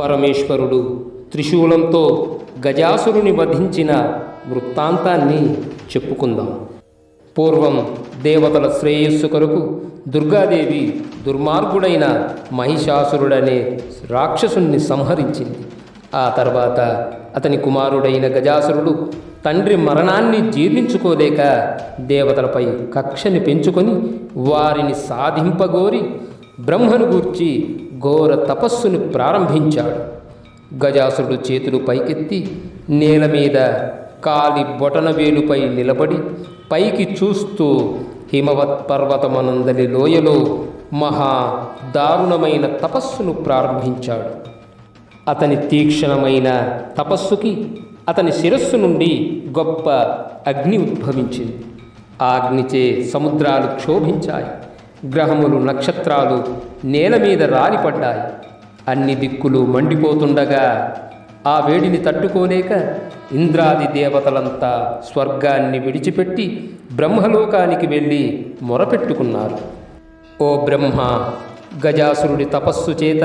పరమేశ్వరుడు త్రిశూలంతో గజాసురుని వధించిన వృత్తాంతాన్ని చెప్పుకుందాం. పూర్వం దేవతల శ్రేయస్సు కొరకు దుర్గాదేవి దుర్మార్గుడైన మహిషాసురుడనే రాక్షసుణ్ణి సంహరించింది. ఆ తర్వాత అతని కుమారుడైన గజాసురుడు తండ్రి మరణాన్ని జీర్ణించుకోలేక దేవతలపై కక్షని పెంచుకొని వారిని సాధింపగోరి బ్రహ్మను గూర్చి ఘోర తపస్సును ప్రారంభించాడు. గజాసురుడు చేతులు పైకెత్తి నేల మీద కాలి బొటన వేలుపై నిలబడి పైకి చూస్తూ హిమవత్ పర్వతమనందలి లోయలో మహా దారుణమైన తపస్సును ప్రారంభించాడు. అతని తీక్షణమైన తపస్సుకి అతని శిరస్సు నుండి గొప్ప అగ్ని ఉద్భవించింది. ఆ అగ్నిచే సముద్రాలు క్షోభించాయి. గ్రహములు నక్షత్రాలు నేల మీద రాలిపడ్డాయి అన్ని దిక్కులు మండిపోతుండగా ఆ వేడిని తట్టుకోలేక ఇంద్రాది దేవతలంతా స్వర్గాన్ని విడిచిపెట్టి బ్రహ్మలోకానికి వెళ్ళి మొరపెట్టుకున్నారు. ఓ బ్రహ్మ గజాసురుడి తపస్సు చేత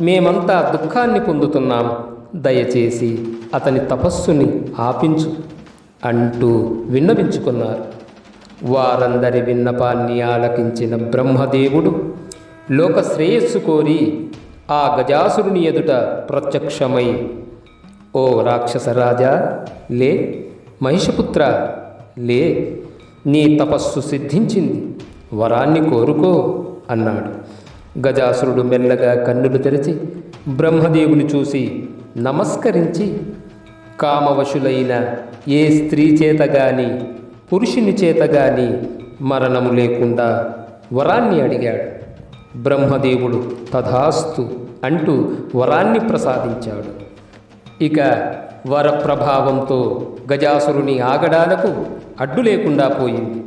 మేమంతా దుఃఖాన్ని పొందుతున్నాం. దయచేసి అతని తపస్సుని ఆపించు అంటూ విన్నవించుకున్నారు. వారందరి విన్నపాన్ని ఆలకించిన బ్రహ్మదేవుడు లోక శ్రేయస్సు కోరి ఆ గజాసురుని ఎదుట ప్రత్యక్షమై ఓ రాక్షసరాజా లే మహిషపుత్ర లే నీ తపస్సు సిద్ధించింది వరాన్ని కోరుకో అన్నాడు. గజాసురుడు మెల్లగా కన్నులు తెరిచి బ్రహ్మదేవుని చూసి నమస్కరించి కామవశులైన ఏ స్త్రీ చేత గాని పురుషుని చేత గాని మరణము లేకుండా వరాన్ని అడిగాడు. బ్రహ్మదేవుడు తథాస్తు అంటూ వరాన్ని ప్రసాదించాడు. ఇక వర ప్రభావంతో గజాసురుని ఆగడాలకు అడ్డు లేకుండా పోయింది.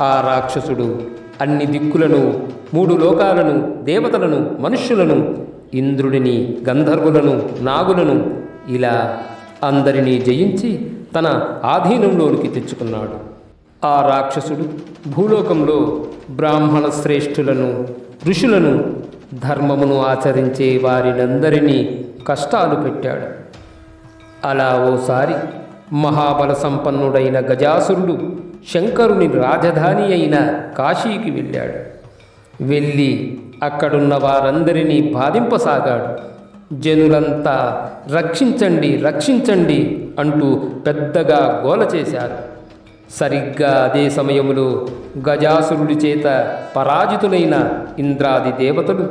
ఆ రాక్షసుడు అన్ని దిక్కులను మూడు లోకాలను దేవతలను మనుష్యులను ఇంద్రుడిని గంధర్వులను నాగులను ఇలా అందరినీ జయించి తన ఆధీనంలోనికి తెచ్చుకున్నాడు. ఆ రాక్షసుడు భూలోకంలో బ్రాహ్మణ శ్రేష్ఠులను ఋషులను ధర్మమును ఆచరించే వారినందరినీ కష్టాలు పెట్టాడు. అలా ఓసారి మహాబల సంపన్నుడైన గజాసురుడు శంకరుని రాజధాని అయిన కాశీకి వెళ్ళాడు. వెళ్ళి అక్కడున్న వారందరినీ బాధింపసాగాడు. జనులంతా రక్షించండి రక్షించండి అంటూ పెద్దగా గోల చేశారు. సరిగ్గా అదే సమయంలో గజాసురుడి చేత పరాజితులైన ఇంద్రాది దేవతలు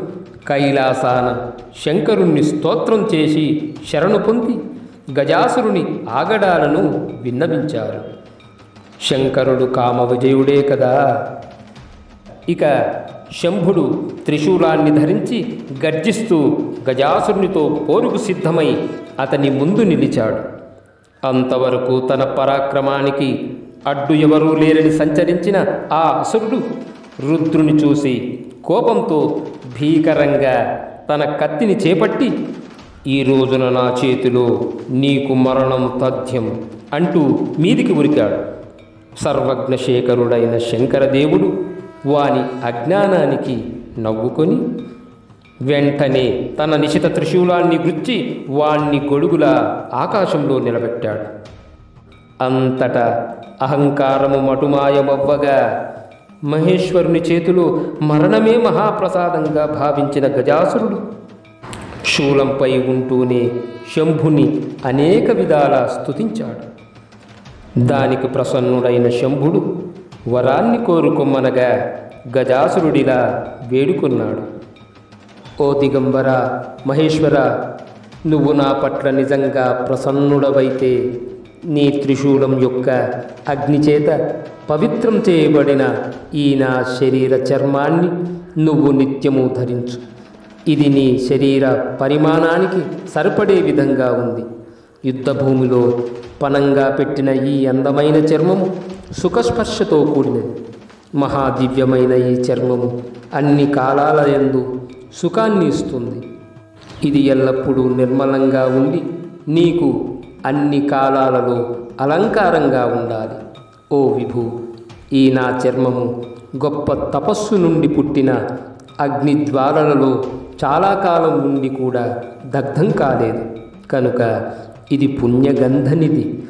కైలాసాన శంకరుణ్ణి స్తోత్రం చేసి శరణు పొంది గజాసురుని ఆగడాలను విన్నవించారు. శంకరుడు కామ విజయుడే కదా. ఇక శంభుడు త్రిశూలాన్ని ధరించి గర్జిస్తూ గజాసురునితో పోరుకు సిద్ధమై అతని ముందు నిలిచాడు. అంతవరకు తన పరాక్రమానికి అడ్డు ఎవరూ లేరని సంచరించిన ఆ అసురుడు రుద్రుని చూసి కోపంతో భీకరంగా తన కత్తిని చేపట్టి ఈ రోజున నా చేతిలో నీకు మరణం తథ్యం అంటూ మీదికి ఉరికాడు. సర్వజ్ఞశేఖరుడైన శంకరదేవుడు వాని అజ్ఞానానికి నవ్వుకొని వెంటనే తన నిశిత త్రిశూలాన్ని గుచ్చి వాణ్ణి గొడుగులా ఆకాశంలో నిలబెట్టాడు. అంతటా అహంకారము మటుమాయమవ్వగా. మహేశ్వరుని చేతిలో మరణమే మహాప్రసాదంగా భావించిన గజాసురుడు. శూలంపై ఉంటూనే శంభుని అనేక విధాల స్తుతించాడు. దానికి ప్రసన్నుడైన శంభుడు వరాన్ని కోరుకొమ్మనగా గజాసురుడిలా వేడుకున్నాడు. ఓ దిగంబర మహేశ్వర నువ్వు నా పట్ల నిజంగా ప్రసన్నుడవైతే నీ త్రిశూలం యొక్క అగ్నిచేత పవిత్రం చేయబడిన ఈ నా శరీర చర్మాన్ని నువ్వు నిత్యము ధరించు. ఇది నీ శరీర పరిమాణానికి సరిపడే విధంగా ఉంది. యుద్ధభూమిలో పనంగా పెట్టిన ఈ అందమైన చర్మము సుఖస్పర్శతో కూడినది. మహాదివ్యమైన ఈ చర్మము అన్ని కాలాల ఎందు సుఖాన్ని ఇస్తుంది. ఇది ఎల్లప్పుడూ నిర్మలంగా ఉండి నీకు అన్ని కాలాలలో అలంకారంగా ఉండాలి. ఓ విభు ఈ నా చర్మము గొప్ప తపస్సు నుండి పుట్టిన అగ్నిజ్వాలలలో చాలా కాలం నుండి కూడా దగ్ధం కాలేదు. కనుక ఇది పుణ్యగంధనిది.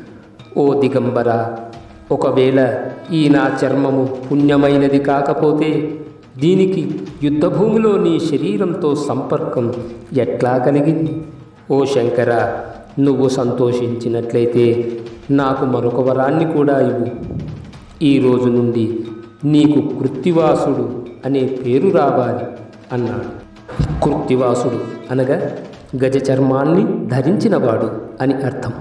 ఓ దిగంబర ఒకవేళ ఈ నా చర్మము పుణ్యమైనది కాకపోతే దీనికి యుద్ధభూమిలో నీ శరీరంతో సంపర్కం ఎట్లా కలిగింది? ఓ శంకర నువ్వు సంతోషించినట్లయితే నాకు మరొక వరాన్ని కూడా ఇవ్వు. ఈ రోజు నుండి నీకు కృత్తివాసుడు అనే పేరు రావాలి అన్నాడు. కృత్తివాసుడు అనగా గజ చర్మాన్ని ధరించినవాడు అని అర్థం.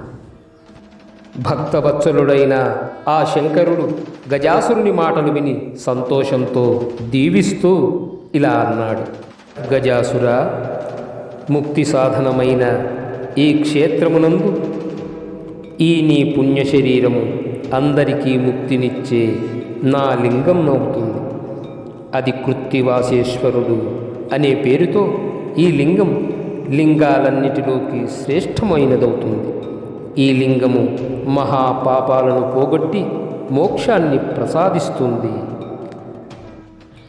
భక్తవత్సలుడైన ఆ శంకరుడు గజాసురుని మాటలు విని సంతోషంతో దీవిస్తూ ఇలా అన్నాడు. గజాసుర ముక్తి సాధనమైన ఈ క్షేత్రమునందు ఈ నీ పుణ్య శరీరము అందరికీ ముక్తినిచ్చే నా లింగం అవుతుంది అది కృత్తివాసేశ్వరుడు అనే పేరుతో ఈ లింగం లింగాలన్నిటిలోకి శ్రేష్టమైనదవుతుంది. ఈ లింగము మహాపాపాలను పోగొట్టి మోక్షాన్ని ప్రసాదిస్తుంది.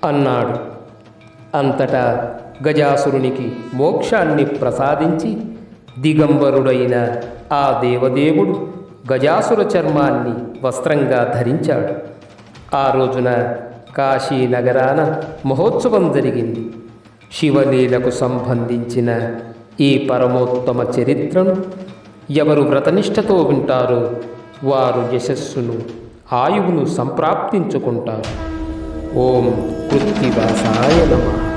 అన్నాడు. అంతటా గజాసురునికి మోక్షాన్ని ప్రసాదించి దిగంబరుడైన ఆ దేవదేవుడు గజాసుర చర్మాన్ని వస్త్రంగా ధరించాడు. ఆ రోజున కాశీ నగరాన మహోత్సవం జరిగింది. శివలీలకు సంబంధించిన ఈ పరమోత్తమ చరిత్రను ఎవరు వ్రతనిష్టతో వింటారో వారు యశస్సును ఆయువును సంప్రాప్తించుకుంటారు. ఓం కృత్తివాసాయ నమః.